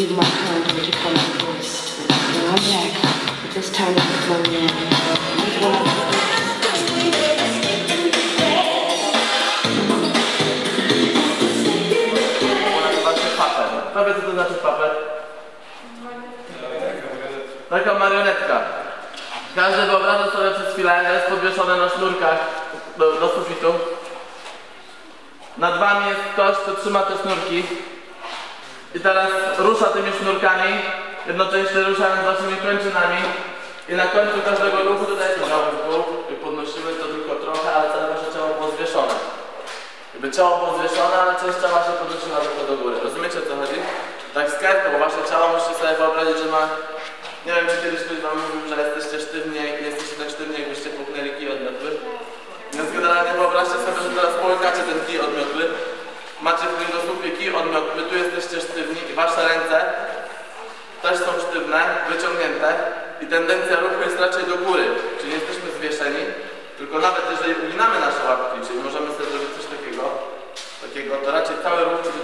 leave my home to become a voice. And I'm back, but this time it's a man. Co to znaczy? Taka marionetka. Każdy wyobraża sobie przez chwilę, jest podwieszone na sznurkach do, do sufitu. Nad wami jest ktoś, kto trzyma te sznurki i teraz rusza tymi sznurkami, jednocześnie ruszając waszymi kończynami. I na końcu każdego ruchu dodaje ciało w dół i podnosimy to tylko trochę, ale całe wasze ciało było zwieszone. Jakby ciało było zwieszone, ale część ciała się podnosiła tylko do góry. Rozumiecie o co chodzi? Tak skerką, bo wasze ciało musicie sobie wyobrazić, że ma... Nie wiem, czy kiedyś ktoś wam mówił, że jesteście sztywni i stóp i kij tu jesteście sztywni i wasze ręce też są sztywne, wyciągnięte i tendencja ruchu jest raczej do góry, czyli nie jesteśmy zwieszeni, tylko nawet jeżeli uginamy nasze łapki, czyli możemy sobie zrobić coś takiego, takiego to raczej cały ruch, czyli